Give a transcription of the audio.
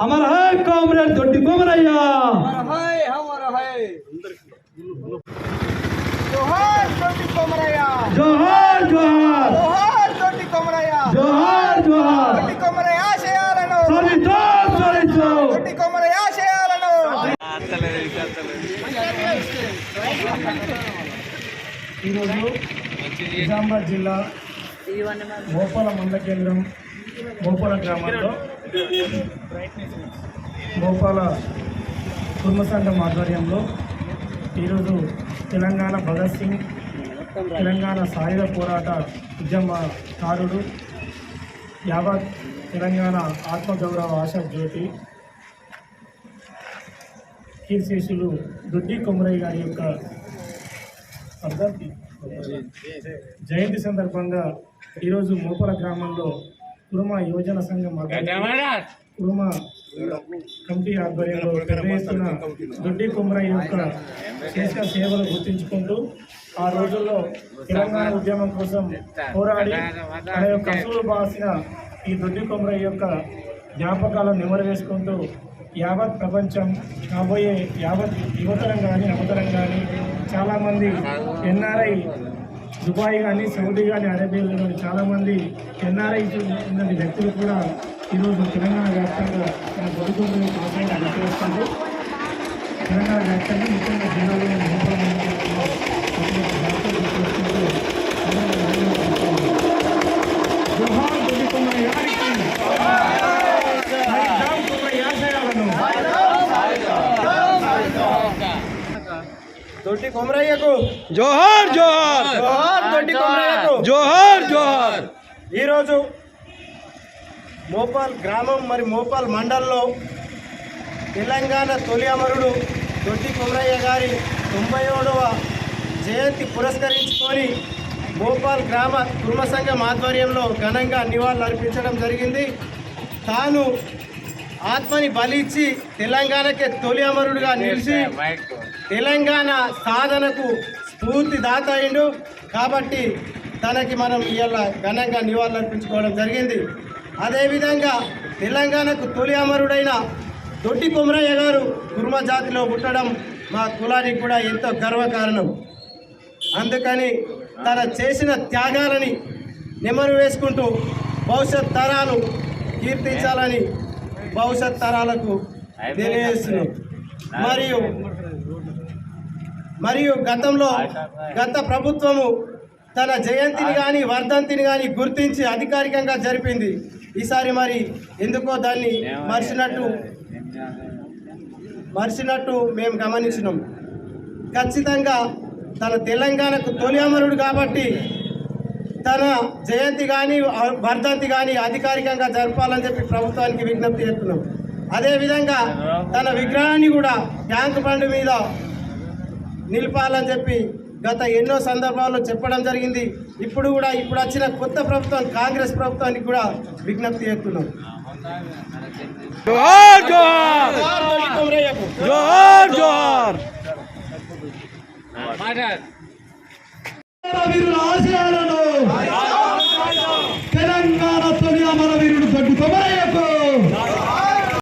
అమర్ హై కామ్రేడ్ దొడ్డి కొమరయ్య జోహార్ తోటి కొమరయ్య జోహార్ జోహార్. జోహార్ తోటి కొమరయ్య జోహార్ జోహార్. తోటి కొమరయ్య ఆశయాలను. సరితో సరితో తోటి కొమరయ్య ఆశయాలను. ఈరోజు నిజామాబాద్ జిల్లా మోపాల మండల కేంద్రం మోపాల గ్రామంలో మోపాల కుటుంబ సంఘం ఆధ్వర్యంలో ఈరోజు తెలంగాణ భగత్ సింగ్ తెలంగాణ సాయుధ పోరాట ఉద్యమకారుడు యావత్ తెలంగాణ ఆత్మగౌరవ ఆశా జ్యోతి కీర్శేషులు దొడ్డి కొమరయ్య గారి యొక్క జయంతి సందర్భంగా ఈరోజు మోపల గ్రామంలో కురుమ యువజన సంఘం కురుమ కమిటీ ఆధ్వర్యంలో ఎత్తున దొడ్డి కుమరయ్య యొక్క చేసిన సేవలు గుర్తించుకుంటూ ఆ రోజుల్లో తెలంగాణ ఉద్యమం కోసం పోరాడి తన యొక్క అసూలు బాసిన ఈ దొడ్డి కుమరయ్య యొక్క జ్ఞాపకాలను నెమరు వేసుకుంటూ యావత్ ప్రపంచం కాబోయే యావత్ యువతరం కానీ అవతరం కానీ చాలామంది ఎన్ఆర్ఐ దుబాయ్ కానీ సౌదీ కానీ అరేబియాలో కానీ చాలామంది ఎన్ఆర్ఐ ఉన్న వ్యక్తులు కూడా ఈరోజు తెలంగాణ వ్యాప్తంగా తన బతుకుంటున్న తెలంగాణ వ్యాప్తంగా ముఖ్యంగా జిల్లాలో తోటి కొమరయ్యకు జోహార్ జోహార్ జోహార్ తోటి కొమరయ్యకు జోహార్ జోహార్ ఈరోజు మోపాల్ గ్రామం మరి మోపాల్ మండల్లో తెలంగాణ తొలి అమరుడు దొడ్డి కొమరయ్య గారి తొంభై ఏడవ జయంతి పురస్కరించుకొని మోపాల్ గ్రామ కుటుంబ సంఘం ఆధ్వర్యంలో ఘనంగా నివాళులు అర్పించడం జరిగింది. తాను ఆత్మని బలిచ్చి తెలంగాణకే తొలి అమరుడుగా నిలిచి తెలంగాణ సాధనకు స్ఫూర్తిదాత అయిండు కాబట్టి తనకి మనం ఇవాళ ఘనంగా నివాళులర్పించుకోవడం జరిగింది. అదేవిధంగా తెలంగాణకు తొలి అమరుడైన దొడ్డి కొమరయ్య గారు కుర్మ జాతిలో పుట్టడం మా కులానికి కూడా ఎంతో గర్వకారణం. అందుకని తన చేసిన త్యాగాలని నెమరు వేసుకుంటూ భవిష్యత్ తరాలు కీర్తించాలని భవిష్యత్ తరాలకు తెలియజేస్తున్నాం. మరియు మరియు గతంలో గత ప్రభుత్వము తన జయంతిని కానీ వర్ధంతిని కానీ గుర్తించి అధికారికంగా జరిపింది. ఈసారి మరి ఎందుకో దాన్ని మర్చినట్టు మర్చినట్టు మేము గమనించినాం. ఖచ్చితంగా తన తెలంగాణకు తొలి అమరుడు కాబట్టి తన జయంతి కానీ వర్ధంతి కానీ అధికారికంగా జరపాలని చెప్పి ప్రభుత్వానికి విజ్ఞప్తి చేస్తున్నాం. అదేవిధంగా తన విగ్రహాన్ని కూడా ట్యాంక్ బండ్ మీద నిలపాలని చెప్పి గత ఎన్నో సందర్భాల్లో చెప్పడం జరిగింది. ఇప్పుడు కూడా ఇప్పుడు వచ్చిన కొత్త ప్రభుత్వం కాంగ్రెస్ ప్రభుత్వానికి కూడా విజ్ఞప్తి చేస్తున్నాం.